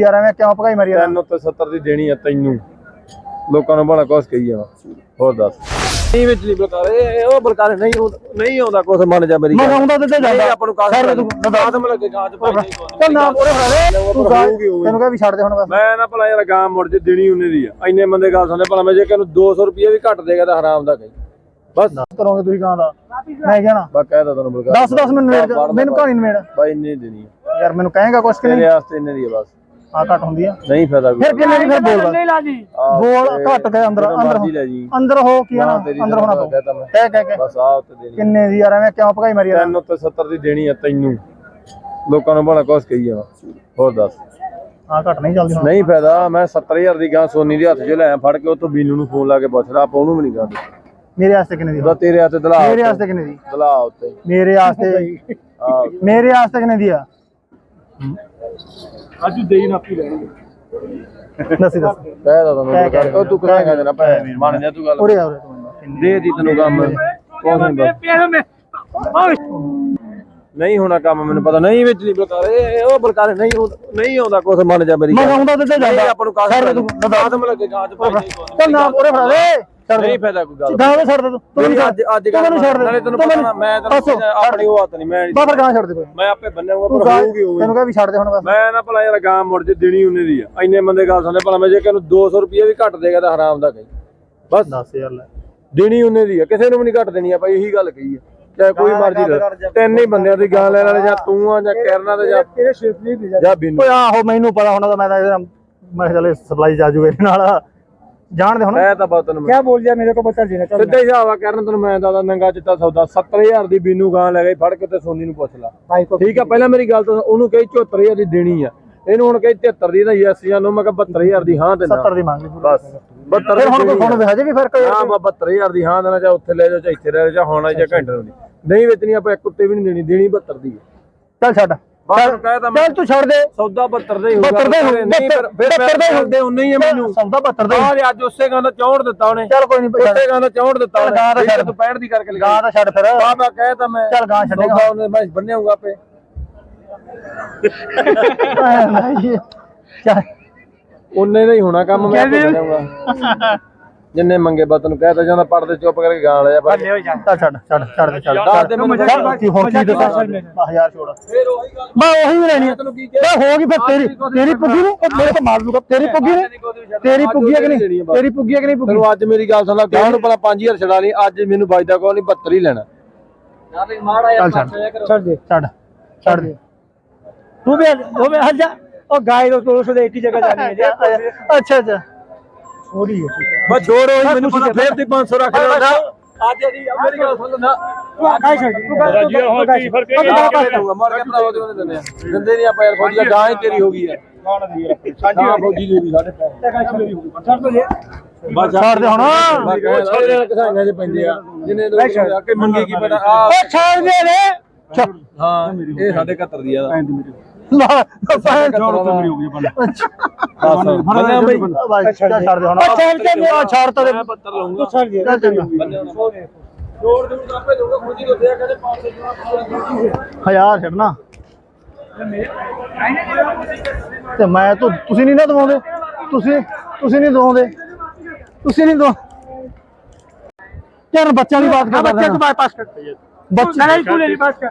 ਯਾਰ ਐਵੇਂ ਕਿਉਂ ਭਗਾਈ ਮਾਰੀ ਜਾਂਦਾ? ਤੈਨੂੰ ਤੇ 70 ਦੀ ਦੇਣੀ ਆ ਤੈਨੂੰ। ਲੋਕਾਂ ਨੂੰ ਬੜਾ ਕੁਛ ਕਹੀ ਜਾਵਾ। ਹੋਰ ਦੱਸ। ਨਹੀਂ ਵਿੱਚ ਨਹੀਂ ਬਲਕਾਰੇ ਉਹ ਬਲਕਾਰੇ ਨਹੀਂ ਆਉਂਦਾ- ਨਹੀਂ ਆਉਂਦਾ ਕੁਛ ਮੰਨ ਜਾ ਮੇਰੀ ਮੈਂ ਗੱਲ। ਆਉਂਦਾ ਤੇ ਤੇ ਜਾਂਦਾ। ਆਪਾਂ ਨੂੰ ਕਾਸ ਛੱਡ ਤੂੰ ਆਦਮ ਲੱਗੇ ਗਾਜ ਪਾਈ ਨਹੀਂ ਨਾ ਉਹਦੇ ਫੜੇ ਤੂੰ ਗਾ ਹੋਊਗੀ। ਤੈਨੂੰ ਕਹਾਂ ਵੀ ਛੱਡ ਦੇ ਹੁਣ ਬਸ। ਮੈਂ ਨਾ ਭਲਾ ਯਾਰ ਗਾਂ ਮੁੜ ਜੇ ਦੇਣੀ ਉਹਨੇ ਦੀ ਆ। ਇੰਨੇ ਬੰਦੇ ਗੱਲ ਸੁਣਦੇ ਭਲਾ ਮੈਂ ਜੇ ਕਿਹਨੂੰ 200 ਰੁਪਏ ਵੀ ਘੱਟ ਦੇਗਾ ਤਾਂ ਹਰਾਮ ਦਾ ਕਹੀ। ਬਸ। ਕਰੋਗੇ ਤੁਸੀਂ ਗਾਂ ਦਾ। ਮੈਂ ਕਹਿਣਾ। ਬਾ ਕਹਿਦਾ ਤੈਨੂੰ ਬਲਕਾਰ। 10 10 ਮਿੰਟ ਨਵੇੜ ਮੈਨੂੰ ਕਹਾਣੀ ਨਵੇੜ ਬਾਈ ਇੰਨੇ ਦੇਣੀ ਆ। ਯਾਰ ਮੈਨੂੰ ਕਹੇਗਾ ਕੁਛ ਕਿ ਨਹੀਂ? ਤੇਰੇ ਵਾਸਤੇ ਇੰਨੇ ਦੀ ਆ ਬਸ। ਆ ਘੱਟ ਹੁੰਦੀ ਆ ਨਹੀਂ ਫਾਇਦਾ ਕੋਈ ਫਿਰ ਕਿੰਨੇ ਦੀ ਫਿਰ ਬੋਲ ਬਸ ਆਹ ਬੋਲ ਤੇ ਘੱਟ ਕੇ ਅੰਦਰ ਅੰਦਰ ਲੈ ਜੀ। ਅੰਦਰ ਹੋ ਕੀ ਆ ਨਾ ਅੰਦਰ ਹੋਣਾ ਤਾਂ ਪਊ ਕਹਿ ਕਹਿ ਕੇ ਬਸ ਆਹ ਉੱਤੇ ਦੇਣੀ। ਕਿੰਨੇ ਦੀ ਯਾਰ ਐਵੇਂ ਕਿਉਂ ਭਗਾਈ ਮਾਰੀ ਤੈਨੂੰ ਤੇ 70 ਦੀ ਦੇਣੀ ਆ ਤੈਨੂੰ। ਲੋਕਾਂ ਨੂੰ ਬੜਾ ਕੁਛ ਕਹੀ ਜਾਵਾ। ਹੋਰ ਦੱਸ। ਆ ਘੱਟ ਨਹੀਂ ਚੱਲਦੀ ਹੁਣ। ਨਹੀਂ ਫਾਇਦਾ ਮੈਂ 70000 ਦੀ ਗਾਂ ਸੋਨੀ ਦੇ ਹੱਥ 'ਚ ਲੈ ਫੜ ਕੇ ਤੋਂ ਬੀਨੂ ਨੂੰ ਫੋਨ ਲਾ ਕੇ ਪੁੱਛ ਲਾ ਆਪਾਂ ਉਹਨੂੰ ਵੀ ਨਹੀਂ ਕਰਦੇ। ਮੇਰੇ ਵਾਸਤੇ ਕਿੰਨੇ ਦੀ ਉਹਦਾ ਤੇਰੇ ਹੱਥ ਦਲਾ ਮੇਰੇ ਵਾਸਤੇ ਕਿੰਨੇ ਦੀ? ਦਲਾ ਉੱਤੇ। ਮੇਰੇ ਵਾਸਤੇ ਆ ਮੇਰੇ ਵਾਸਤੇ ਕਿੰਨੇ ਦੀ ਆ? ਅੱਜ ਦੇਈ ਨਾ ਪੀ ਲੈਣਗੇ ਦੱਸੀ ਦੱਸ। ਕਹਿ ਦਾ ਤੈਨੂੰ ਬਲਕਾਰ ਉਹ ਤੂੰ ਕਰਾਂਗਾ ਜਨਾ ਭੈ ਮੰਨ ਜਾ ਤੂੰ ਗੱਲ। ਉਰੇ ਆ ਉਰੇ ਤੂੰ ਦੇ ਦੀ ਤੈਨੂੰ ਕੰਮ। ਕੁਛ ਨਹੀਂ ਬਸ ਨਹੀਂ ਹੋਣਾ ਕੰਮ ਮੈਨੂੰ ਪਤਾ। ਨਹੀਂ ਵਿੱਚ ਨਹੀਂ ਬਲਕਾਰੇ ਉਹ ਬਲਕਾਰੇ ਨਹੀਂ ਨਹੀਂ ਆਉਂਦਾ ਕੁਛ ਮੰਨ ਜਾ ਮੇਰੀ ਮੈਂ ਗੱਲ। ਆਉਂਦਾ ਤੇ ਤੇ ਨਹੀਂ ਜਾਂਦਾ। ਆਪਾਂ ਨੂੰ ਕਾਸ ਛੱਡ ਤੂੰ ਆਦਮ ਲੱਗੇ ਗਾਜ ਪਾਈ ਨਹੀਂ ਚੱਲ ਨਾ ਉਰੇ ਫੜਾ ਦੇ। ਛੱਡ ਦੇ। ਨਹੀਂ ਫਾਇਦਾ ਕੋਈ ਗੱਲ ਗਾਂ ਛੱਡ ਦੇ। ਤੂੰ ਤੂੰ ਮੈਨੂੰ ਅੱਜ ਅੱਜ ਤੂੰ ਮੈਨੂੰ ਛੱਡ ਦੇ। ਨਾਲੇ ਤੈਨੂੰ ਤੂੰ ਪਤਾ ਮੈਨੂੰ ਨਾ ਮੈਂ ਬਸ, ਤੈਨੂੰ ਆਪਣੀ ਉਹ ਹੱਥ ਨਹੀਂ ਮੈਂ ਬਾ ਫਿਰ ਗਾਂ ਛੱਡ ਦੇ ਮੈਂ ਆਪੇ ਬੰਨਿਆਗਾ ਤੂੰ ਪਰ ਹੋਊਗੀ ਉਵੇਂ ਤੈਨੂੰ ਕਹਾਂ ਵੀ ਛੱਡ ਦੇ ਹੁਣ ਬਸ। ਮੈਂ ਨਾ ਭਲਾ ਯਾਰ ਗਾਂ ਮੁੜ ਜੇ ਦੇਣੀ ਉਹਨੇ ਦੀ ਆ। ਇੰਨੇ ਬੰਦੇ ਗੱਲ ਸੁਣਦੇ ਭਲਾ ਮੈਂ ਜੇ ਕਿਹਨੂੰ 200 ਰੁਪਏ ਵੀ ਘੱਟ ਦੇਗਾ ਤਾਂ ਹਰਾਮ ਦਾ ਕਹੀ। ਬਸ। ਦੱਸ ਯਾਰ ਲੈ। ਦੇਣੀ ਉਹਨੇ ਦੀ ਆ। ਕਿਸੇ ਨੂੰ ਵੀ ਨਹੀਂ ਘੱਟ ਦੇਣੀ ਆ ਭਾਈ ਇਹੀ ਗੱਲ ਕਹੀ ਆ। ਚਾਹੇ ਕੋਈ ਮਰਜ਼ੀ ਤਿੰਨ ਹੀ ਬੰਦਿਆਂ ਦੀ ਗਾਂ ਲੈਣ ਵਾਲੇ ਜਾਂ ਤੂੰ ਆ ਜਾਂ ਕਰਨਾ ਤੇ ਜਾਂ ਸ਼ਿਫਟ ਨਹੀਂ ਦੀ ਜਾਂ। ਬਿੰਨੂ। ਓਏ ਆਹੋ ਮੈਨੂੰ ਪਤਾ ਹੋਣਾ ਤਾਂ ਮੈਂ ਤਾਂ ਮੈਂ ਚੱਲ ਸਪਲਾਈ ਜਾ ਜੂਗੇ ਇਹਦੇ ਨਾਲ। ਜਾਣ ਦੇ ਹੁਣ? ਮੈਂ ਤਾਂ ਬਾਤ ਤੈਨੂੰ ਕਿਆ ਬੋਲ ਜਾ ਮੇਰੇ ਕੋ ਬੱਚਾ ਜੀ ਨੇ ਚੱਲ ਸਿੱਧਾ ਹੀ ਹਿਸਾਬ ਆ ਕਰਨ ਤੈਨੂੰ ਮੈਂ ਦੱਸਦਾ ਨੰਗਾ ਚਿੱਟਾ ਸੌਦਾ 70000 ਦੀ ਬਿੰਨੂ ਗਾਂ ਲੈ ਗਈ ਫੜ ਕੇ ਤੇ ਸੋਨੀ ਨੂੰ ਪੁੱਛ ਲਾ। ਕੋ ਠੀਕ ਆ ਪਹਿਲਾਂ ਮੇਰੀ ਗੱਲ ਤਾਂ ਉਹਨੂੰ ਕਹੀ 74000 ਦੀ ਦੇਣੀ ਆ। ਇਹਨੂੰ ਹੁਣ ਕਹੀ 73 ਦੀ ਤਾਂ ਯੈਸ ਜਾਂ ਨੂੰ ਮੈਂ ਕਿਹਾ 72000 ਦੀ ਹਾਂ ਦੇਣਾ 70 ਦੀ ਮੰਗ ਲਈ ਬਸ 72 ਫਿਰ ਹੁਣ ਹੁਣ ਹਜੇ ਵੀ ਫ਼ਰਕ ਹੈ ਹਾਂ ਮੈਂ 72000 ਦੀ ਹਾਂ ਦੇਣਾ ਜਾਂ ਉੱਥੇ ਲੈ ਜਾਓ ਜਾਂ ਇੱਥੇ ਲੈ ਜਾਓ ਜਾਂ ਹੋਣਾ ਜਾਂ ਘੰਟੇ ਦੀ ਨਹੀਂ। ਵੇਚਣੀ ਆਪਾਂ ਇੱਕ ਉੱਤੇ ਵੀ ਨਹੀਂ ਦੇਣੀ ਦੇਣੀ 72 ਦੀ ਚੱਲ ਛੱਡ। ਬਾਹਰ ਮੈਂ ਚੱਲ ਤੂੰ ਛੱਡ ਦੇ। ਸੌਦਾ 72 ਦਾ ਹੀ ਹੋਊਗਾ 72 ਦਾ ਹੀ ਹੋਊ, ਨਹੀਂ ਫਿਰ ਫਿਰ 72 ਦਾ ਹੀ ਹੋਊ। ਦੇ ਉਨੇ ਹੀ ਆ ਮੈਨੂੰ। ਸੌਦਾ 72 ਦਾ। ਹੀ। ਆਹ ਅੱਜ ਉਸੇ ਗਾਂ ਦਾ 64 ਦਿੱਤਾ ਉਹਨੇ। ਚੱਲ ਕੋਈ ਨਹੀਂ ਉਸੇ ਗਾਂ ਦਾ 64 ਦਿੱਤਾ ਉਹਨੇ। ਗਾਂ ਦਾ ਛੱਡ। ਤੂੰ 65 ਦੀ ਕਰਕੇ ਲਗਾ। ਦਾ ਛੱਡ ਫਿਰ। ਆ ਮੈਂ ਕਹਿ ਤਾਂ ਮੈਂ ਚੱਲ ਗਾਂ ਛੱਡੇਗਾ। ਉਹਨੇ ਮੈਂ ਬੰਨਿਆਉਂਗਾ ਆਪੇ। ਨਹੀਂ ਚੱਲ। ਉਹਨੇ ਦਾ ਹੀ ਹੋਣਾ ਕੰਮ ਮੈਂ ਬੰਨਿਆਉਂਗਾ ਜਿੰਨੇ ਮੰਗੇ ਬਾ ਤੈਨੂੰ ਕਹਿ ਤਾ ਜਾਂਦਾ ਪੜਦੇ ਚੁੱਪ ਕਰਕੇ ਗਾਂ ਲੈ ਜਾ ਪਰ ਚੱਲ ਛੱਡ ਛੱਡ ਛੱਡ ਦੇ ਛੱਡ ਦੇ ਮੈਨੂੰ ਚੱਲ ਕੀ ਹੁਣ ਕੀ ਦੱਸਾਂ? 10000 ਛੋੜ। ਫੇਰ ਉਹੀ ਗੱਲ। ਮੈਂ ਉਹੀ ਵੀ ਲੈਣੀ ਆ। ਤੈਨੂੰ ਕੀ ਬਾ ਹੋ ਗਈ ਫਿਰ ਤੇਰੀ ਤੇਰੀ ਪੁੱਗੀ ਨੇ ਉਹ ਮੇਰੇ ਤੋਂ ਮਾਰ ਦੂਗਾ। ਤੇਰੀ ਪੁੱਗੀ ਨੇ ਤੇਰੀ ਪੁੱਗੀ ਹੈ ਕਿ ਨਹੀਂ? ਤੇਰੀ ਪੁੱਗੀ ਹੈ ਕਿ ਨਹੀਂ ਪੁੱਗੀ? ਤੈਨੂੰ ਅੱਜ ਮੇਰੀ ਗੱਲ ਸੁਣ ਲੈ ਗਾਂ ਨੂੰ ਪਹਿਲਾਂ 5000 ਛਡਾ ਲਈ? ਅੱਜ ਮੈਨੂੰ ਵੱਜਦਾ ਕੋਈ ਨਹੀਂ 72 ਹੀ ਲੈਣਾ। ਚੱਲ ਛੱਡ। ਛੱਡ ਦੇ। ਛੱਡ। ਛੱਡ ਦੇ। ਤੂੰ ਵੀ ਉਹ ਵੀ ਹਟ ਜਾ। ਉਹ ਗਾਇ ਦੋ ਤੋਂ ਉਸਦੇ ਇੱਕ ਹੀ ਜਗ੍ਹਾ ਜਾਣੀ ਹੈ ਅੱਛਾ ਅੱਛਾ। ਥੋੜੀ ਹੈ। ਬਸ ਜੋੜ ਹੋਈ ਮੈਨੂੰ ਪਤਾ ਫੇਰ ਤੇ 500 ਰੱਖ ਲੈਣਾ ਅੱਜ ਜਿਹੜੀ ਆ ਮੇਰੀ ਗੱਲ ਸੁਣ ਨਾ ਤੂੰ ਗਾਇ ਛੱਡ ਤੂੰ ਹੁਣ ਕੀ ਫ਼ਰਕ ਹੈ? ਗਾਂ ਕਿਵੇਂ ਦਊਂਗਾ ਮਾਰ ਕੇ ਭਰਾਵਾ ਤੇ ਦਿੰਦੇ ਆ। ਦਿੰਦੇ ਨਹੀਂ ਆਪਾਂ ਯਾਰ ਫੌਜੀ ਦਾ ਗਾਂ ਹੀ ਤੇਰੀ ਹੋ ਗਈ ਹੈ। ਗਾਂ ਫੌਜੀ ਦੀ ਹੋ ਗਈ ਸਾਡੇ ਬਸ ਛੱਡ ਦੇ ਹੁਣ। ਮੈਂ ਕਹਿੰਦਾ ਸਾਰੇ ਕਿਸਾਨਾਂ 'ਚ ਪੈਂਦੇ ਆ ਜਿੰਨੇ ਲੋਕ ਆ ਕੇ ਮੰਗੀ ਕੀ ਪਤਾ ਆ ਉਹ ਛੱਡ ਦੇ ਰੇ ਹਾਂ ਇਹ ਸਾਡੇ 71 ਦੀ ਆ। ਲਾ ਪੈਣ ਮੇਰੀ ਹੋ ਗਈ ਬੰਦਾ। ਬੰਨਿਆ ਬਈ ਬਸ ਛੱਡ ਦੇ ਹੁਣ ਛੱਡ ਦੇ ਮੇਰਾ ਛੱਡ ਤਾ ਦੇ ਮੈਂ 72 ਲਊਂਗਾ ਛੱਡ ਦੇ ਜੋੜ ਦੂੰਗਾ ਆਪੇ ਦਊਂਗਾ ਫੌਜੀ ਨੂੰ ਦਿਆ ਕਹਿੰਦੇ 500 ਜਣਾ ਹਜ਼ਾਰ ਛੱਡਣਾ। ਤੇ ਮੈਂ ਤਾਂ ਤੁਸੀਂ ਨਹੀਂ ਨਾ ਦਵਾਉਂਦੇ। ਤੁਸੀਂ ਤੁਸੀਂ ਨਹੀਂ ਦਵਾਉਂਦੇ। ਤੁਸੀਂ ਨਹੀਂ ਦਵਾ ਯਾਰ ਬੱਚਿਆਂ ਦੀ ਬਾਤ ਕਰਦਾ ਬੱਚੇ ਤੋਂ ਪਾਸ ਕਰ ਬੱਚੇ ਨਹੀਂ ਤੂੰ ਲੈ ਪਾਸ ਕਰ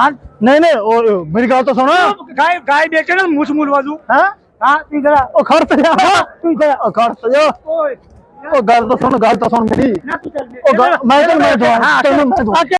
नहीं नहीं ओ, मेरी गाल तो सुनो गाय गाय बेचे ना मुछ मूल बाजू हाँ हाँ तू इधर आ। ओ खड़ तो जा तू इधर आ, ओ खड़ तो जा ओए ओ गाल तो सुन गाल तो सुन मेरी ना तू चल ओ गाल मैं तो मैं दवा हाँ, तेनू मैं दवा